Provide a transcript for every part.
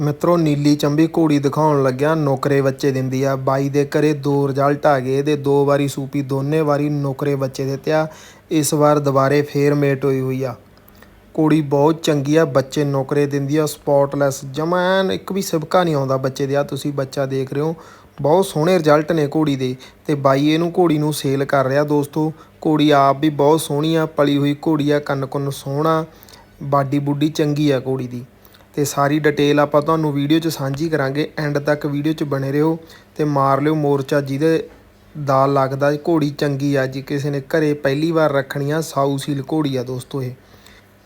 ਮਿੱਤਰੋ, ਨੀਲੀ ਚੰਬੀ ਘੋੜੀ ਦਿਖਾਉਣ ਲੱਗਿਆ। ਨੌਕਰੇ ਬੱਚੇ ਦਿੰਦੀ ਆ। ਬਾਈ ਦੇ ਘਰੇ ਦੋ ਰਿਜ਼ਲਟ ਆ ਗਏ। ਇਹਦੇ ਦੋ ਵਾਰੀ ਸੂਪੀ, ਦੋਨੇ ਵਾਰੀ ਨੌਕਰੇ ਬੱਚੇ ਦਿੱਤੇ ਆ। ਇਸ ਵਾਰ ਦੁਬਾਰੇ ਫੇਰ ਮੇਟ ਹੋਈ ਹੋਈ ਆ। ਘੋੜੀ ਬਹੁਤ ਚੰਗੀ ਆ। ਬੱਚੇ ਨੌਕਰੇ ਦਿੰਦੀ ਆ। ਸਪੌਟਲੈਸ ਜਮੈਨ। ਇੱਕ ਵੀ ਸਿਬਕਾ ਨਹੀਂ ਆਉਂਦਾ ਬੱਚੇ ਦੇ। ਆ ਤੁਸੀਂ ਬੱਚਾ ਦੇਖ ਰਹੇ ਹੋ। ਬਹੁਤ ਸੋਹਣੇ ਰਿਜ਼ਲਟ ਨੇ ਘੋੜੀ ਦੇ। ਤੇ ਬਾਈ ਇਹਨੂੰ ਘੋੜੀ ਨੂੰ ਸੇਲ ਕਰ ਰਿਹਾ ਦੋਸਤੋ। ਘੋੜੀ ਆਪ ਵੀ ਬਹੁਤ ਸੋਹਣੀ ਆ। ਪਲੀ ਹੋਈ ਘੋੜੀ ਆ। ਕੰਨ ਕੁੰਨ ਸੋਹਣਾ। ਬਾਡੀ ਬੁੱਡੀ ਚੰਗੀ ਆ ਘੋੜੀ ਦੀ। ਤੇ ਸਾਰੀ ਡਿਟੇਲ ਆਪਾਂ ਤੁਹਾਨੂੰ ਵੀਡੀਓ 'ਚ ਸਾਂਝੀ ਕਰਾਂਗੇ। ਐਂਡ ਤੱਕ ਵੀਡੀਓ 'ਚ ਬਣੇ ਰਹੋ ਤੇ ਮਾਰ ਲਿਓ ਮੋਰਚਾ ਜਿਹਦੇ ਦਾ ਲੱਗਦਾ ਘੋੜੀ ਚੰਗੀ ਆ ਜੀ। ਕਿਸੇ ਨੇ ਘਰੇ ਪਹਿਲੀ ਵਾਰ ਰੱਖਣੀ ਆ, ਸਾਊ ਸੀਲ ਘੋੜੀ ਆ ਦੋਸਤੋ ਇਹ।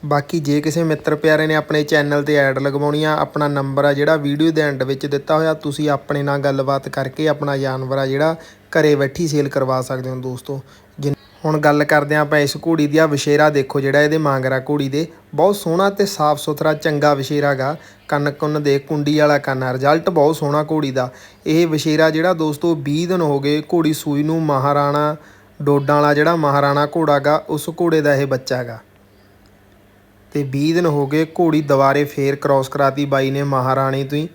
ਬਾਕੀ ਜੇ ਕਿਸੇ ਮਿੱਤਰ ਪਿਆਰੇ ਨੇ ਆਪਣੇ ਚੈਨਲ ਤੇ ਐਡ ਲਗਵਾਉਣੀ ਆ, ਆਪਣਾ ਨੰਬਰ ਆ ਜਿਹੜਾ ਵੀਡੀਓ ਦੇ ਐਂਡ ਵਿੱਚ ਦਿੱਤਾ ਹੋਇਆ, ਤੁਸੀਂ ਆਪਣੇ ਨਾਲ ਗੱਲਬਾਤ ਕਰਕੇ ਆਪਣਾ ਜਾਨਵਰ ਆ ਜਿਹੜਾ ਘਰੇ ਬੈਠੀ ਸੇਲ ਕਰਵਾ ਸਕਦੇ ਹੋ ਦੋਸਤੋ। ਜਿਨ- ਹੁਣ ਗੱਲ ਕਰਦੇ ਹਾਂ ਆਪਾਂ ਇਸ ਘੋੜੀ ਦੀ। ਆ ਵਿਸ਼ੇਰਾ ਦੇਖੋ ਜਿਹੜਾ ਇਹਦੇ ਮਾਂਗਰਾ ਘੋੜੀ ਦੇ। ਬਹੁਤ ਸੋਹਣਾ ਤੇ ਸਾਫ਼ ਸੁਥਰਾ, ਚੰਗਾ ਵਿਸ਼ੇਰਾ ਗਾ। ਕੰਨ ਕੁੰਨ ਦੇ, ਕੁੰਡੀ ਵਾਲਾ ਕੰਨ ਆ। ਰਿਜ਼ਲਟ ਬਹੁਤ ਸੋਹਣਾ ਘੋੜੀ ਦਾ। ਇਹ ਵਿਸ਼ੇਰਾ ਜਿਹੜਾ ਦੋਸਤੋ 20 ਦਿਨ ਹੋ ਗਏ ਘੋੜੀ ਸੂਈ ਨੂੰ ਮਹਾਰਾਣਾ ਡੋਡਾਂ ਵਾਲਾ ਜਿਹੜਾ ਮਹਾਰਾਣਾ ਘੋੜਾ ਗਾ, ਉਸ ਘੋੜੇ ਦਾ ਇਹ ਬੱਚਾ ਗਾ। ਤੇ 20 ਦਿਨ ਹੋ ਗਏ ਘੋੜੀ ਦੁਬਾਰੇ ਫੇਰ ਕ੍ਰਾਸ ਕਰਾਤੀ ਬਾਈ ਨੇ ਮਹਾਰਾਣੀ ਤੋਂ ਹੀ।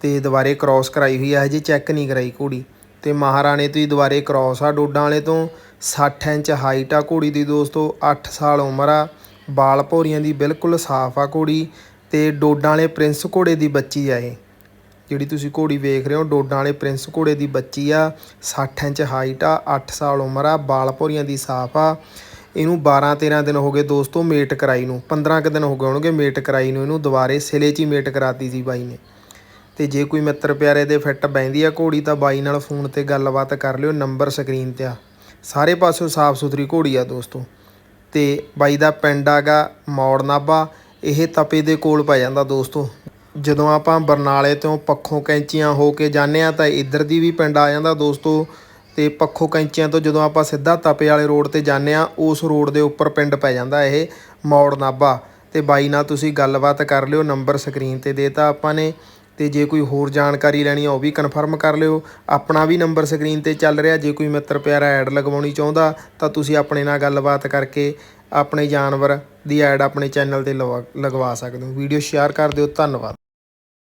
ਤੇ ਦੁਬਾਰੇ ਕ੍ਰਾਸ ਕਰਾਈ ਹੋਈ ਆ ਹਜੇ ਚੈੱਕ ਨਹੀਂ ਕਰਾਈ ਘੋੜੀ। ਤੇ ਮਹਾਰਾਣੀ ਤੋਂ ਹੀ ਦੁਬਾਰੇ ਕ੍ਰਾਸ ਆ ਡੋਡਾਂ ਵਾਲੇ ਤੋਂ। 60 ਇੰਚ ਹਾਈਟ ਆ ਘੋੜੀ ਦੀ ਦੋਸਤੋ 8 ਸਾਲ ਉਮਰ ਆ। ਬਾਲ ਭੌਰੀਆਂ ਦੀ ਬਿਲਕੁਲ ਸਾਫ਼ ਆ ਘੋੜੀ ਤੇ ਡੋਡਾਂ ਵਾਲੇ ਪ੍ਰਿੰਸ ਘੋੜੇ ਦੀ ਬੱਚੀ ਆ ਇਹ। ਜਿਹੜੀ ਤੁਸੀਂ ਘੋੜੀ ਵੇਖ ਰਹੇ ਹੋ, ਡੋਡਾਂ ਵਾਲੇ ਪ੍ਰਿੰਸ ਘੋੜੇ ਦੀ ਬੱਚੀ ਆ। 60 ਇੰਚ ਹਾਈਟ ਆ 8 ਸਾਲ ਉਮਰ ਆ ਬਾਲ ਭੌਰੀਆਂ ਦੀ ਸਾਫ਼ ਆ। ਇਹਨੂੰ 12 13 ਦਿਨ ਹੋ ਗਏ ਦੋਸਤੋ ਮੇਟ ਕਰਾਈ ਨੂੰ। 15 ਕੁ ਦਿਨ ਹੋ ਗਏ ਹੋਣਗੇ ਮੇਟ ਕਰਾਈ ਨੂੰ ਇਹਨੂੰ, ਦੁਬਾਰੇ ਸਿਲੇ 'ਚ ਹੀ ਮੇਟ ਕਰਾਤੀ ਸੀ ਬਾਈ ਨੇ। ਤੇ ਜੇ ਕੋਈ ਮਿੱਤਰ ਪਿਆਰੇ ਦੇ ਫਿੱਟ ਬੈਂਦੀ ਆ ਘੋੜੀ ਤਾਂ ਬਾਈ ਨਾਲ ਫੋਨ ਤੇ ਗੱਲਬਾਤ ਕਰ ਲਿਓ, ਨੰਬਰ ਸਕਰੀਨ ਤੇ ਆ। ਸਾਰੇ ਪਾਸਿਓਂ ਸਾਫ਼ ਸੁਥਰੀ ਘੋੜੀ ਆ ਦੋਸਤੋ। ਤੇ ਬਾਈ ਦਾ ਪਿੰਡ ਆਗਾ ਮੌੜ ਨਾਭਾ ਇਹ ਤਪੇ ਦੇ ਕੋਲ ਪੈ ਜਾਂਦਾ ਦੋਸਤੋ। ਜਦੋਂ ਆਪਾਂ ਬਰਨਾਲੇ ਤੋਂ ਪੱਖੋਂ ਕੈਂਚੀਆਂ ਹੋ ਕੇ ਜਾਂਦੇ ਆ ਤਾਂ ਇੱਧਰ ਦੀ ਵੀ ਪਿੰਡ ਆ ਜਾਂਦਾ ਦੋਸਤੋ। ਤੇ ਪੱਖੋਂ ਕੈਂਚੀਆਂ ਤੋਂ ਜਦੋਂ ਆਪਾਂ ਸਿੱਧਾ ਤਪੇ ਵਾਲੇ ਰੋਡ ਤੇ ਜਾਂਦੇ ਆ ਉਸ ਰੋਡ ਦੇ ਉੱਪਰ ਪਿੰਡ ਪੈ ਜਾਂਦਾ ਇਹ ਮੌੜ ਨਾਭਾ ਤੇ ਬਾਈ ਨਾਲ ਤੁਸੀਂ ਗੱਲਬਾਤ ਕਰ ਲਿਓ, ਨੰਬਰ ਸਕਰੀਨ ਤੇ ਦੇਤਾ ਆਪਾਂ ਨੇ। ਤੇ ਜੇ ਕੋਈ ਹੋਰ ਜਾਣਕਾਰੀ ਲੈਣੀ ਆ, ਉਹ ਵੀ ਕਨਫਰਮ ਕਰ ਲਿਓ। ਆਪਣਾ ਵੀ ਨੰਬਰ ਸਕਰੀਨ ਤੇ ਚੱਲ ਰਿਹਾ, ਜੇ ਕੋਈ ਮਿੱਤਰ ਪਿਆਰਾ ਐਡ ਲਗਵਾਉਣੀ ਚਾਹੁੰਦਾ, ਤਾਂ ਤੁਸੀਂ ਆਪਣੇ ਨਾਲ ਗੱਲਬਾਤ ਕਰਕੇ ਆਪਣੇ ਜਾਨਵਰ ਦੀ ਐਡ ਆਪਣੇ ਚੈਨਲ ਤੇ ਲਵਾ- ਲਗਵਾ ਸਕਦੇ ਹੋ। ਵੀਡੀਓ ਸ਼ੇਅਰ ਕਰ ਦਿਓ, ਧੰਨਵਾਦ।